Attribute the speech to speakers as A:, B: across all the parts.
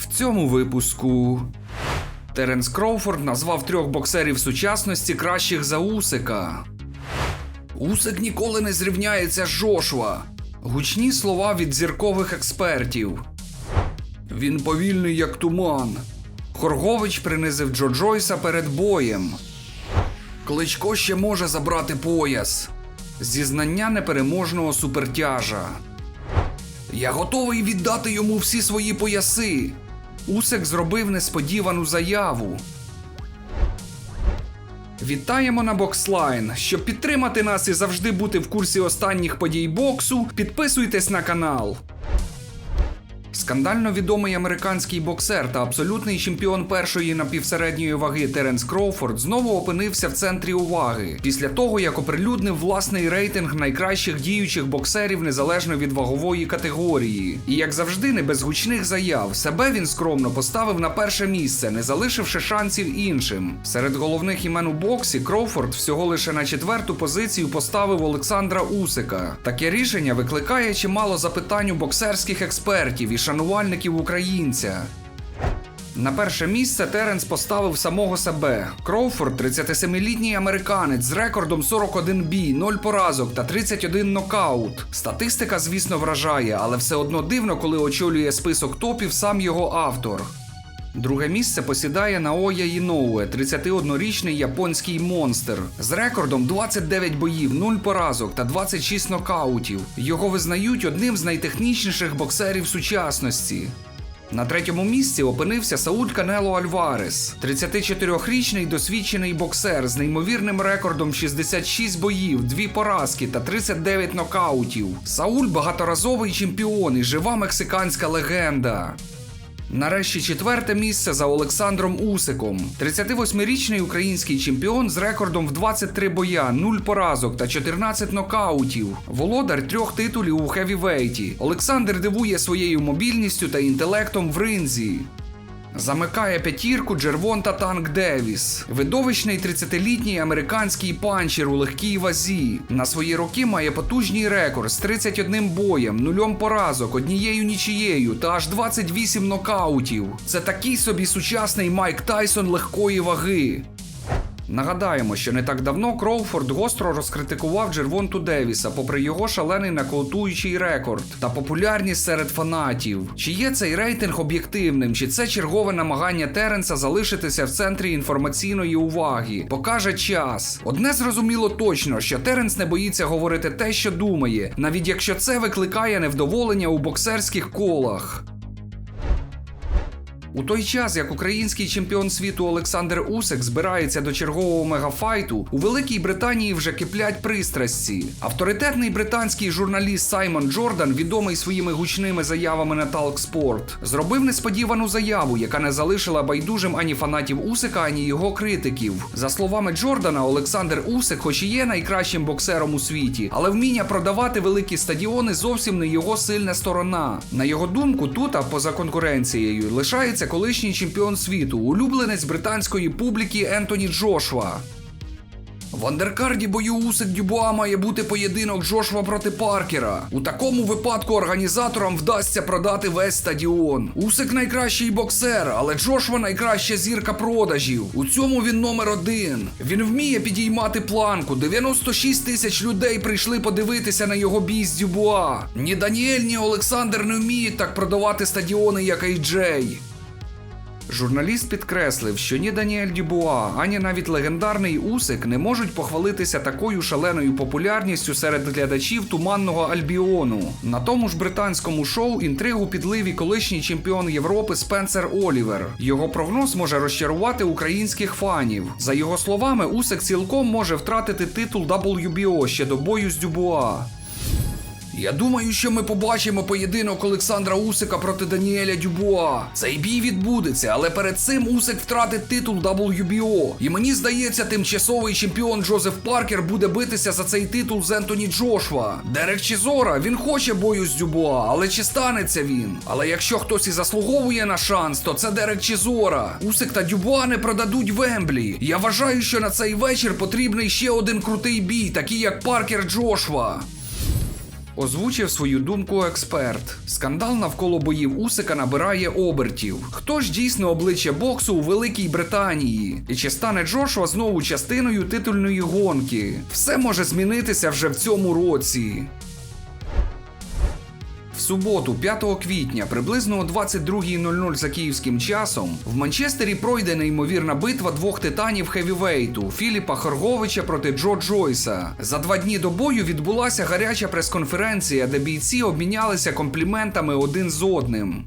A: В цьому випуску Теренс Кроуфорд назвав трьох боксерів сучасності кращих за Усика. Усик ніколи не зрівняється з Жошуа. Гучні слова від зіркових експертів. Він повільний, як туман. Хоргович принизив Джо Джойса перед боєм. Кличко ще може забрати пояс. Зізнання непереможного супертяжа. Я готовий віддати йому всі свої пояси. Усик зробив несподівану заяву. Вітаємо на Бокслайн. Щоб підтримати нас і завжди бути в курсі останніх подій боксу, підписуйтесь на канал. Скандально відомий американський боксер та абсолютний чемпіон першої напівсередньої ваги Теренс Кроуфорд знову опинився в центрі уваги після того, як оприлюднив власний рейтинг найкращих діючих боксерів незалежно від вагової категорії. І як завжди, не без гучних заяв, себе він скромно поставив на перше місце, не залишивши шансів іншим. Серед головних імен у боксі Кроуфорд всього лише на четверту позицію поставив Олександра Усика. Таке рішення викликає чимало запитань у боксерських експертів і шанувальників українця. На перше місце Теренс поставив самого себе. Кроуфорд, 37-літній американець з рекордом 41 бій, 0 поразок та 31 нокаут. Статистика, звісно, вражає, але все одно дивно, коли очолює список топів сам його автор. Друге місце посідає Наоя Іноуе, 31-річний японський монстр з рекордом 29 боїв, 0 поразок та 26 нокаутів. Його визнають одним з найтехнічніших боксерів сучасності. На третьому місці опинився Сауль Канело Альварес, 34-річний досвідчений боксер з неймовірним рекордом 66 боїв, 2 поразки та 39 нокаутів. Сауль багаторазовий чемпіон і жива мексиканська легенда. Нарешті четверте місце за Олександром Усиком. 38-річний український чемпіон з рекордом в 23 боя, 0 поразок та 14 нокаутів. Володар трьох титулів у хевівейті. Олександр дивує своєю мобільністю та інтелектом в ринзі. Замикає п'ятірку Джервонта Танк Девіс, видовищний 30-літній американський панчер у легкій вазі. На свої роки має потужний рекорд з 31 боєм, нульом поразок, однією нічією та аж 28 нокаутів. Це такий собі сучасний Майк Тайсон легкої ваги. Нагадаємо, що не так давно Кроуфорд гостро розкритикував Джервонту Девіса, попри його шалений нокаутуючий рекорд та популярність серед фанатів. Чи є цей рейтинг об'єктивним, чи це чергове намагання Теренса залишитися в центрі інформаційної уваги? Покаже час. Одне зрозуміло точно, що Теренс не боїться говорити те, що думає, навіть якщо це викликає невдоволення у боксерських колах. У той час, як український чемпіон світу Олександр Усик збирається до чергового мегафайту, у Великій Британії вже киплять пристрасті. Авторитетний британський журналіст Саймон Джордан, відомий своїми гучними заявами на Talk Sport, зробив несподівану заяву, яка не залишила байдужим ані фанатів Усика, ані його критиків. За словами Джордана, Олександр Усик, хоч і є найкращим боксером у світі, але вміння продавати великі стадіони зовсім не його сильна сторона. На його думку, тут, а поза конкуренцією, лишається колишній чемпіон світу, улюбленець британської публіки Ентоні Джошуа. В андеркарді бою Усик Дюбуа має бути поєдинок Джошуа проти Паркера. У такому випадку організаторам вдасться продати весь стадіон. Усик найкращий боксер, але Джошуа найкраща зірка продажів. У цьому він номер один. Він вміє підіймати планку. 96 тисяч людей прийшли подивитися на його бій з Дюбуа. Ні Даніель, ні Олександр не вміють так продавати стадіони, як Ейджей. Журналіст підкреслив, що ні Даніель Дюбуа, ані навіть легендарний Усик не можуть похвалитися такою шаленою популярністю серед глядачів туманного Альбіону. На тому ж британському шоу інтригу підлив і колишній чемпіон Європи Спенсер Олівер. Його прогноз може розчарувати українських фанів. За його словами, Усик цілком може втратити титул WBO ще до бою з Дюбуа. Я думаю, що ми побачимо поєдинок Олександра Усика проти Даніеля Дюбуа. Цей бій відбудеться, але перед цим Усик втратить титул WBO. І мені здається, тимчасовий чемпіон Джозеф Паркер буде битися за цей титул з Ентоні Джошва. Дерек Чізора, він хоче бою з Дюбуа, але чи станеться він? Але якщо хтось і заслуговує на шанс, то це Дерек Чізора. Усик та Дюбуа не продадуть Вемблі. Я вважаю, що на цей вечір потрібний ще один крутий бій, такий як Паркер Джошва. Озвучив свою думку експерт. Скандал навколо боїв Усика набирає обертів. Хто ж дійсно обличчя боксу у Великій Британії? І чи стане Джошуа знову частиною титульної гонки? Все може змінитися вже в цьому році. Суботу, 5 квітня, приблизно о 22.00 за київським часом, в Манчестері пройде неймовірна битва двох титанів хевівейту Філіпа Хорговича проти Джо Джойса. За два дні до бою відбулася гаряча прес-конференція, де бійці обмінялися компліментами один з одним.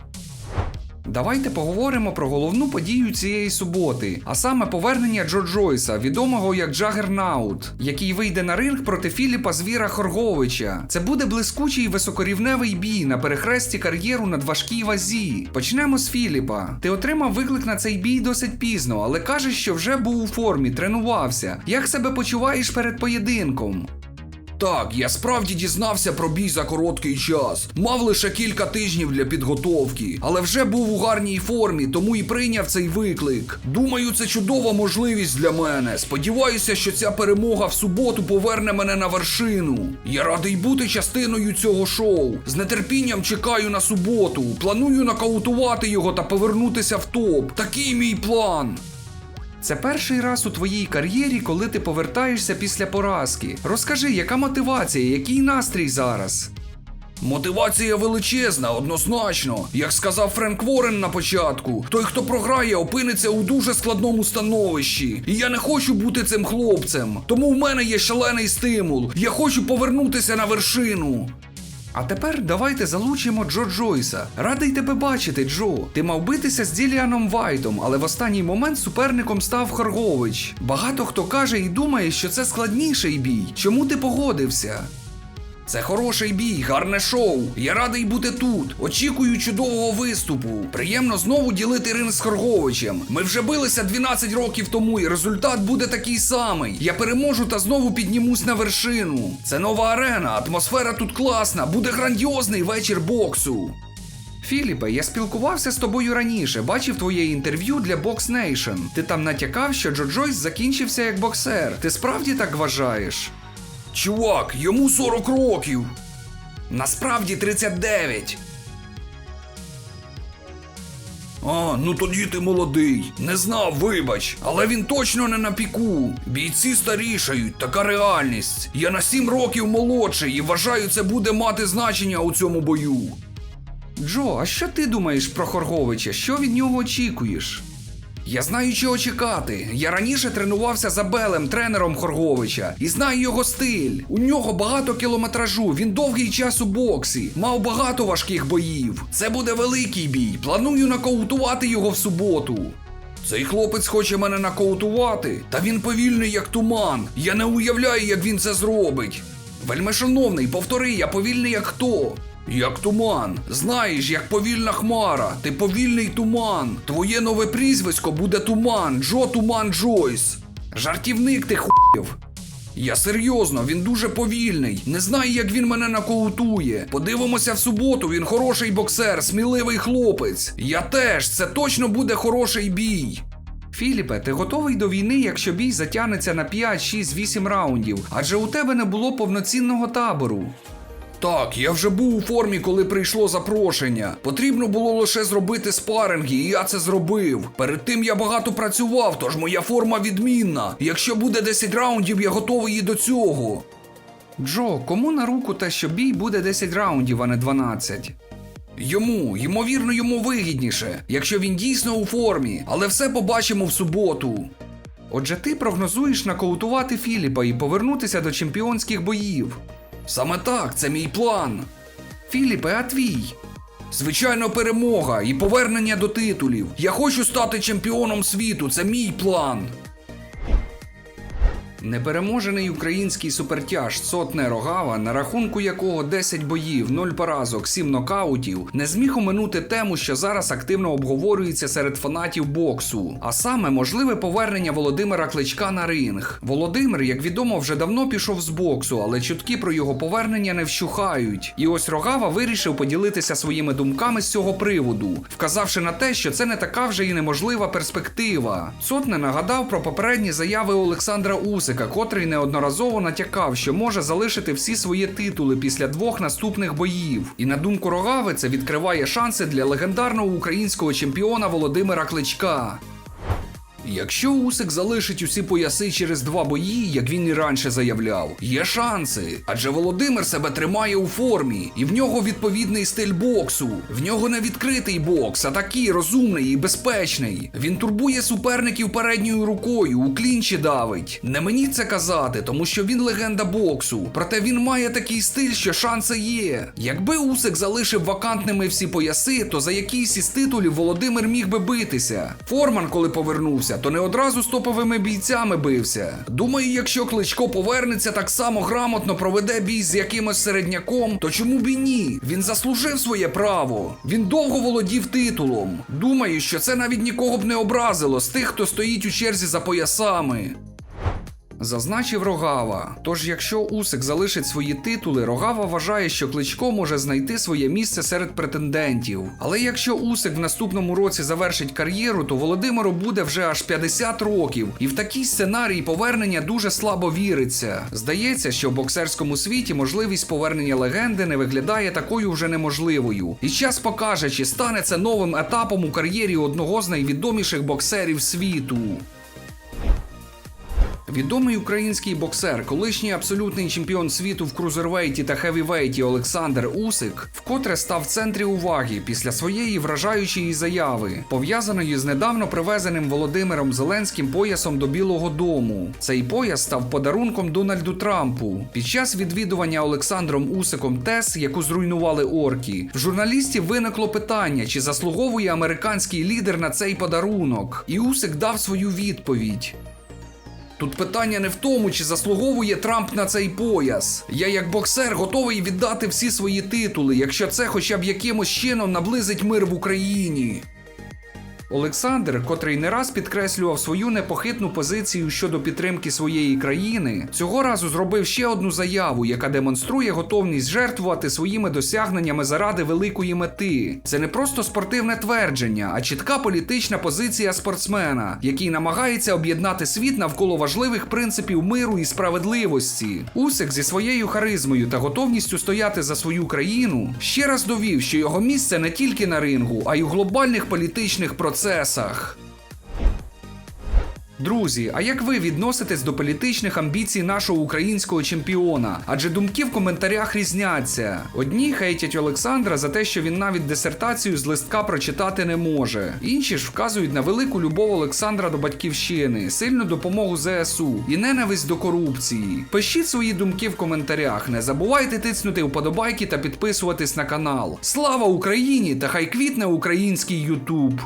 A: Давайте поговоримо про головну подію цієї суботи, а саме повернення Джо Джойса, відомого як Джагернаут, який вийде на ринг проти Філіпа Звіра Хорговича. Це буде блискучий високорівневий бій на перехресті кар'єру на важкій вазі. Почнемо з Філіпа. Ти отримав виклик на цей бій досить пізно, але кажеш, що вже був у формі, тренувався. Як себе почуваєш перед поєдинком?
B: Так, я справді дізнався про бій за короткий час. Мав лише кілька тижнів для підготовки, але вже був у гарній формі, тому і прийняв цей виклик. Думаю, це чудова можливість для мене. Сподіваюся, що ця перемога в суботу поверне мене на вершину. Я радий бути частиною цього шоу. З нетерпінням чекаю на суботу. Планую нокаутувати його та повернутися в топ. Такий мій план.
A: Це перший раз у твоїй кар'єрі, коли ти повертаєшся після поразки. Розкажи, яка мотивація, який настрій зараз?
B: Мотивація величезна, однозначно. Як сказав Френк Ворен на початку, той, хто програє, опиниться у дуже складному становищі. І я не хочу бути цим хлопцем. Тому в мене є шалений стимул. Я хочу повернутися на вершину.
A: А тепер давайте залучимо Джо Джойса. Радий тебе бачити, Джо. Ти мав битися з Діліаном Вайтом, але в останній момент суперником став Хоргович. Багато хто каже і думає, що це складніший бій. Чому ти погодився?
B: Це хороший бій, гарне шоу. Я радий бути тут. Очікую чудового виступу. Приємно знову ділити ринг з Хорговичем. Ми вже билися 12 років тому, і результат буде такий самий. Я переможу та знову піднімусь на вершину. Це нова арена, атмосфера тут класна, буде грандіозний вечір боксу.
A: Філіпе, я спілкувався з тобою раніше, бачив твоє інтерв'ю для Box Nation. Ти там натякав, що Джо Джойс закінчився як боксер. Ти справді так вважаєш?
B: Чувак, йому 40 років. Насправді 39. А, ну тоді ти молодий. Не знав, вибач. Але він точно не на піку. Бійці старішають, така реальність. Я на 7 років молодший і вважаю, це буде мати значення у цьому бою.
A: Джо, а що ти думаєш про Хорговича? Що від нього очікуєш?
B: Я знаю, чого чекати. Я раніше тренувався за Белем, тренером Хорговича, і знаю його стиль. У нього багато кілометражу, він довгий час у боксі, мав багато важких боїв. Це буде великий бій. Планую нокаутувати його в суботу. Цей хлопець хоче мене нокаутувати, та він повільний, як туман. Я не уявляю, як він це зробить. Вельмишановний, повтори, я повільний як хто? Як туман. Знаєш, як повільна хмара. Ти повільний туман. Твоє нове прізвисько буде туман. Джо Туман Джойс. Жартівник ти хуїв. Я серйозно, він дуже повільний. Не знаю, як він мене нокаутує. Подивимося в суботу, він хороший боксер, сміливий хлопець. Я теж, це точно буде хороший бій.
A: Філіпе, ти готовий до війни, якщо бій затягнеться на 5, 6, 8 раундів, адже у тебе не було повноцінного табору.
B: Так, я вже був у формі, коли прийшло запрошення. Потрібно було лише зробити спаринги, і я це зробив. Перед тим я багато працював, тож моя форма відмінна. Якщо буде 10 раундів, я готовий і до цього.
A: Джо, кому на руку те, що бій буде 10 раундів, а не 12?
B: Йому, ймовірно, йому вигідніше, якщо він дійсно у формі, але все побачимо в суботу.
A: Отже, ти прогнозуєш нокаутувати Філіпа і повернутися до чемпіонських боїв.
B: Саме так, це мій план.
A: Філіпе, а твій?
B: Звичайно, перемога і повернення до титулів. Я хочу стати чемпіоном світу, це мій план.
A: Непереможений український супертяж Сотне Рогава, на рахунку якого 10 боїв, 0 поразок, 7 нокаутів, не зміг оминути тему, що зараз активно обговорюється серед фанатів боксу, а саме можливе повернення Володимира Кличка на ринг. Володимир, як відомо, вже давно пішов з боксу, але чутки про його повернення не вщухають. І ось Рогава вирішив поділитися своїми думками з цього приводу, вказавши на те, що це не така вже і неможлива перспектива. Сотне нагадав про попередні заяви Олександра Усика. Усика, котрий неодноразово натякав, що може залишити всі свої титули після двох наступних боїв. І на думку Рогави, це відкриває шанси для легендарного українського чемпіона Володимира Кличка. Якщо Усик залишить усі пояси через два бої, як він і раніше заявляв, є шанси. Адже Володимир себе тримає у формі, і в нього відповідний стиль боксу. В нього не відкритий бокс, а такий розумний і безпечний. Він турбує суперників передньою рукою, у клінчі давить. Не мені це казати, тому що він легенда боксу. Проте він має такий стиль, що шанси є. Якби Усик залишив вакантними всі пояси, то за якийсь із титулів Володимир міг би битися. Форман, коли повернувся, то не одразу з топовими бійцями бився. Думаю, якщо Кличко повернеться так само грамотно проведе бій з якимось середняком, то чому б і ні? Він заслужив своє право. Він довго володів титулом. Думаю, що це навіть нікого б не образило з тих, хто стоїть у черзі за поясами. Зазначив Рогава. Тож, якщо Усик залишить свої титули, Рогава вважає, що Кличко може знайти своє місце серед претендентів. Але якщо Усик в наступному році завершить кар'єру, то Володимиру буде вже аж 50 років, і в такий сценарій повернення дуже слабо віриться. Здається, що в боксерському світі можливість повернення легенди не виглядає такою вже неможливою. І час покаже, чи стане це новим етапом у кар'єрі одного з найвідоміших боксерів світу. Відомий український боксер, колишній абсолютний чемпіон світу в крузервейті та хевівейті Олександр Усик, вкотре став в центрі уваги після своєї вражаючої заяви, пов'язаної з недавно привезеним Володимиром Зеленським поясом до Білого Дому. Цей пояс став подарунком Дональду Трампу. Під час відвідування Олександром Усиком ТЕС, яку зруйнували орки, в журналістів виникло питання, чи заслуговує американський лідер на цей подарунок. І Усик дав свою відповідь. Тут питання не в тому, чи заслуговує Трамп на цей пояс. Я, як боксер, готовий віддати всі свої титули, якщо це хоча б якимось чином наблизить мир в Україні. Олександр, котрий не раз підкреслював свою непохитну позицію щодо підтримки своєї країни, цього разу зробив ще одну заяву, яка демонструє готовність жертвувати своїми досягненнями заради великої мети. Це не просто спортивне твердження, а чітка політична позиція спортсмена, який намагається об'єднати світ навколо важливих принципів миру і справедливості. Усик зі своєю харизмою та готовністю стояти за свою країну ще раз довів, що його місце не тільки на рингу, а й у глобальних політичних процесах. Друзі, а як ви відноситесь до політичних амбіцій нашого українського чемпіона? Адже думки в коментарях різняться. Одні хейтять Олександра за те, що він навіть дисертацію з листка прочитати не може. Інші ж вказують на велику любов Олександра до батьківщини, сильну допомогу ЗСУ і ненависть до корупції. Пишіть свої думки в коментарях. Не забувайте тиснути вподобайки та підписуватись на канал. Слава Україні! Та хай квітне український Ютуб!